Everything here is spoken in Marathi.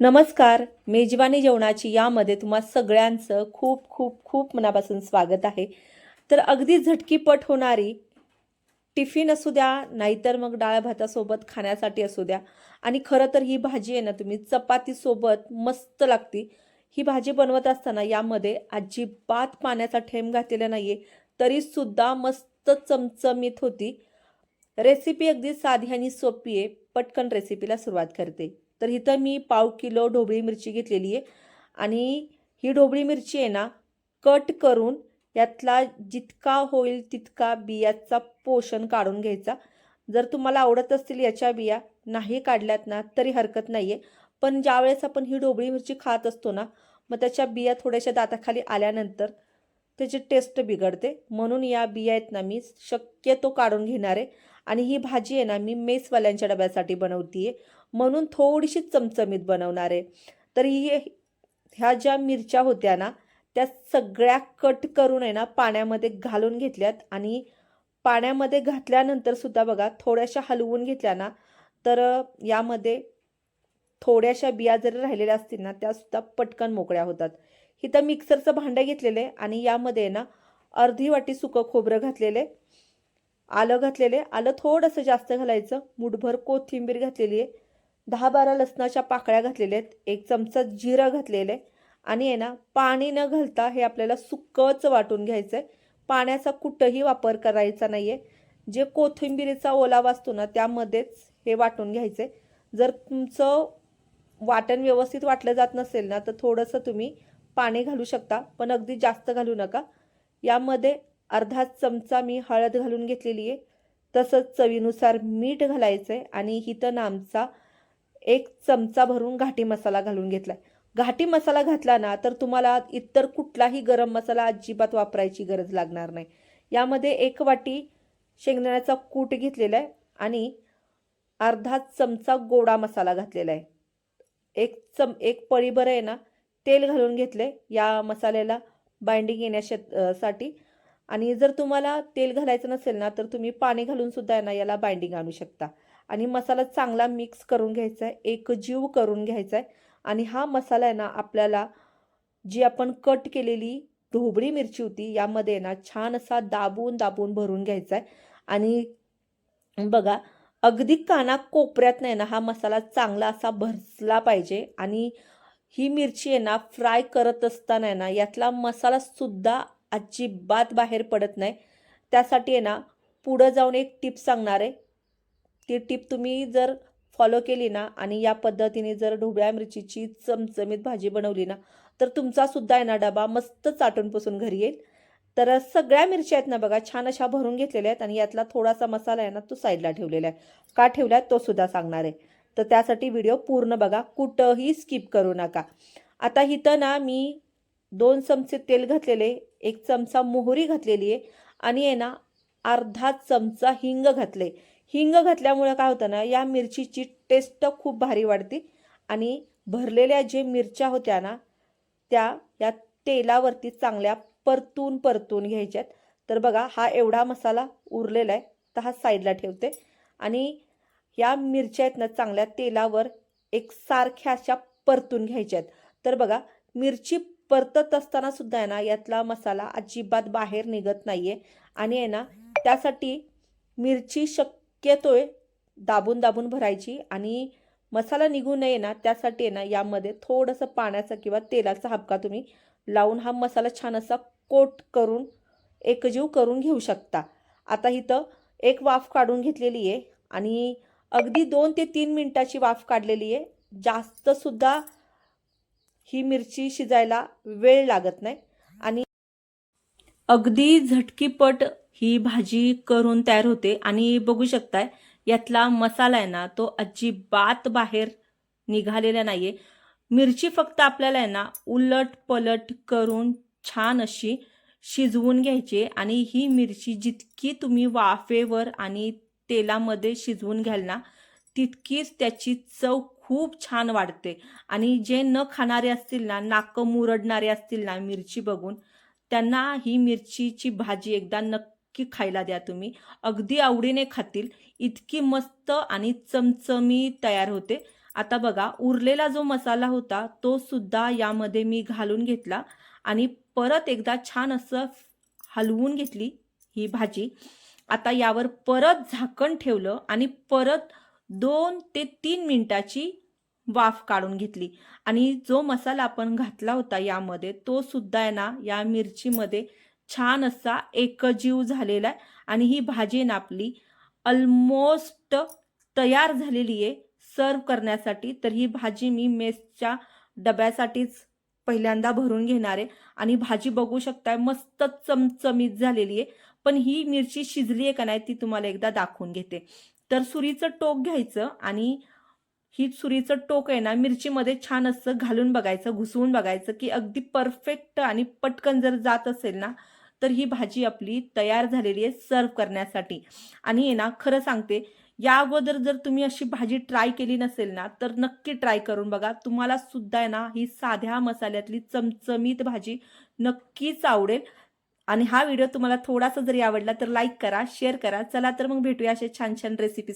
नमस्कार मेजवानी जेवणाची यामध्ये तुम्हा सगळ्यांचं खूप खूप खूप मनापासून स्वागत आहे. तर अगदी झटकीपट होणारी टिफिन असू द्या नाहीतर मग डाळ भातासोबत खाण्यासाठी असू द्या. आणि खरं तर ही भाजी आहे ना तुम्ही चपातीसोबत मस्त लागती. ही भाजी बनवत असताना यामध्ये अजिबात पाण्याचा ठेंब घातलेला नाही आहे तरीसुद्धा मस्त चमचमीत होती. रेसिपी अगदी साधी आणि सोपी आहे पटकन रेसिपीला सुरुवात करते. तर इथं मी पाव किलो ढोबळी मिरची घेतलेली आहे. आणि ही ढोबळी मिरची आहे ना कट करून यातला जितका होईल तितका बियाचा पोषण काढून घ्यायचा. जर तुम्हाला आवडत असतील याच्या बिया नाही काढल्यात ना तरी हरकत नाही आहे पण ज्यावेळेस आपण ही ढोबळी मिरची खात असतो ना मग त्याच्या बिया थोड्याशा दाताखाली आल्यानंतर त्याची टेस्ट बिघडते. म्हणून या बिया आहेत ना मी शक्यतो काढून घेणार आहे. आणि ही भाजी आहे ना मी मेसवाल्यांच्या डब्यासाठी बनवते आहे म्हणून थोडीशी चमचमीत बनवणार आहे. तर ही ह्या ज्या मिरच्या होत्या ना त्या सगळ्या कट करून आहे ना पाण्यामध्ये घालून घेतल्यात. आणि पाण्यामध्ये घातल्यानंतर सुद्धा बघा थोड्याशा हलवून घेतल्या ना तर यामध्ये थोड्याशा बिया जरी राहिलेल्या असतील ना त्यासुद्धा पटकन मोकळ्या होतात. इथं मिक्सरचं भांडं घेतलेलं आहे आणि यामध्ये ना अर्धी वाटी सुकं खोबरं घातलेलं आहे. आलं घातलेले आलं थोडंसं जास्त घालायचं. मुठभर कोथिंबीर घातलेली आहे. दहा बारा लसणाच्या पाकळ्या घातलेल्या आहेत. एक चमचा जिरं घातलेलं आहे. आणि आहे ना पाणी न घालता हे आपल्याला सुक्कच वाटून घ्यायचं आहे पाण्याचा कुठंही वापर करायचा नाही आहे जे कोथिंबिरीचा ओलावा असतो ना त्यामध्येच हे वाटून घ्यायचं आहे जर तुमचं वाटण व्यवस्थित वाटलं जात नसेल ना तर थोडंसं तुम्ही पाणी घालू शकता पण अगदी जास्त घालू नका. यामध्ये अर्धा चमचा मी हळद घालून घेतलेली आहे. तसंच चवीनुसार मीठ घालायचं आहे आणि हिथं नामचा एक चमचा भरून घाटी मसाला घालून घेतला आहे घाटी मसाला घातला ना तर तुम्हाला इतर कुठलाही गरम मसाला अजिबात वापरायची गरज लागणार नाही. यामध्ये एक वाटी शेंगदाण्याचा कूट घेतलेला आहे आणि अर्धा चमचा गोडा मसाला घातलेला आहे. एक चम एक पळीभर आहे ना तेल घालून घेतले या मसाल्याला बाइंडिंग येण्याशा साठी आणि जर तुम्हाला तेल घालायचं नसेल ना तर तुम्ही पाणी घालून सुद्धा आहे ना याला बाइंडिंग आणू शकता. आणि मसाला चांगला मिक्स करून घ्यायचा आहे एक जीव करून घ्यायचा आहे आणि हा मसाला आहे ना आपल्याला जी आपण कट केलेली ढोबळी मिरची होती यामध्ये ना छान असा दाबून दाबून भरून घ्यायचा आहे आणि बघा अगदी काना कोपऱ्यात नाही ना हा मसाला चांगला असा भरसला पाहिजे. आणि ही मिरची आहे ना फ्राय करत असताना आहे ना यातला मसालासुद्धा अजिबात बाहेर पडत नाही. त्यासाठी आहे ना पुढं जाऊन एक टिप सांगणार आहे. ती टिप तुम्ही जर फॉलो केली ना आणि या पद्धतीने जर ढोबळ्या मिरचीची चमचमीत भाजी बनवली ना तर तुमचा सुद्धा आहे ना डबा मस्त चाटून पुसून घरी येईल. तर सगळ्या मिरच्या आहेत ना बघा छान अशा भरून घेतलेल्या आहेत आणि यातला थोडासा मसाला आहे ना तो साईडला ठेवलेला आहे. का ठेवला आहे तो सुद्धा सांगणार आहे. तर त्यासाठी व्हिडिओ पूर्ण बघा कुठंही स्किप करू नका. आता इथं ना मी दोन चमचे तेल घातलेले एक चमचा मोहरी घातलेली आहे आणि आहे ना अर्धा चमचा हिंग घातले. हिंग घातल्यामुळे काय होतं ना या मिरचीची टेस्ट खूप भारी वाढते आणि भरलेल्या जे मिरच्या होत्या ना त्या या तेलावरती चांगल्या परतून परतून घ्यायच्यात. तर बघा हा एवढा मसाला उरलेला आहे तर हा साईडला ठेवते. आणि या मिरच्या आहेत ना चांगल्या तेलावर एक सारख्या अशा परतून घ्यायच्यात. तर बघा मिरची परतत असताना सुद्धा आहे ना यातला मसाला अजिबात बाहेर निघत नाही आहे आणि आहे ना त्यासाठी मिरची शक्यतोय दाबून दाबून भरायची. आणि मसाला निघू नये ना त्यासाठी आहे ना यामध्ये थोडंसं पाण्याचा किंवा तेलाचा हबका तुम्ही लावून हा मसाला छान असा कोट करून एकजीव करून घेऊ शकता. आता इथं एक वाफ काढून घेतलेली आहे. आणि अगदी दोन ते तीन मिनटाची वाफ काढलेली आहे. जास्तसुद्धा ही मिरची शिजायला वेळ लागत नाही. आणि अगदी झटकीपट ही भाजी करून तयार होते. आणि बघू शकताय यातला मसाला आहे ना तो अजिबात बाहेर निघालेला नाहीये. मिरची फक्त आपल्याला आहे ना उलट पलट करून छान अशी शिजवून घ्यायची आणि ही मिरची जितकी तुम्ही वाफेवर आणि तेलामध्ये शिजवून घ्याल ना तितकीच त्याची चव खूप छान वाढते. आणि जे न खाणारे असतील ना नाकं मुरडणारे असतील ना मिरची बघून त्यांना ही मिरचीची भाजी एकदा नक्की खायला द्या तुम्ही. अगदी आवडीने खातील. इतकी मस्त आणि चमचमी तयार होते. आता बघा उरलेला जो मसाला होता तो सुद्धा यामध्ये मी घालून घेतला. आणि परत एकदा छान असं हलवून घेतली ही भाजी. आता यावर परत झाकण ठेवलं आणि परत दोन ते तीन मिनिटाची वाफ काढून घेतली. आणि जो मसाला आपण घातला होता यामध्ये तो सुद्धा आहे ना या मिरचीमध्ये छान असा एकजीव झालेला आहे. आणि ही भाजी ना आपली ऑलमोस्ट तयार झालेली आहे सर्व करण्यासाठी. तर ही भाजी मी मेसच्या डब्यासाठीच पहिल्यांदा भरून घेणार आहे. आणि भाजी बघू शकताय मस्त चमचमीत झालेली आहे. पण ही मिरची शिजली आहे का नाही ती तुम्हाला एकदा दाखवून घेते. तर सुरीचं टोक घ्यायचं आणि ही सुरीचं टोक आहे ना मिरचीमध्ये छान असं घालून बघायचं घुसवून बघायचं की अगदी परफेक्ट आणि पटकन जर जात असेल ना तर ही भाजी आपली तयार झालेली आहे सर्व करण्यासाठी. आणि आहे ना खरं सांगते या अगोदर जर तुम्ही अशी भाजी ट्राय केली नसेल ना तर नक्की ट्राय करून बघा. तुम्हाला सुद्धा आहे ना ही साध्या मसाल्यातली चमचमीत भाजी नक्कीच आवडेल. आणि हा व्हिडिओ तुम्हाला थोडासा जरी आवडला तर लाईक करा शेअर करा. चला तर मग भेटूया असे छान छान रेसिपी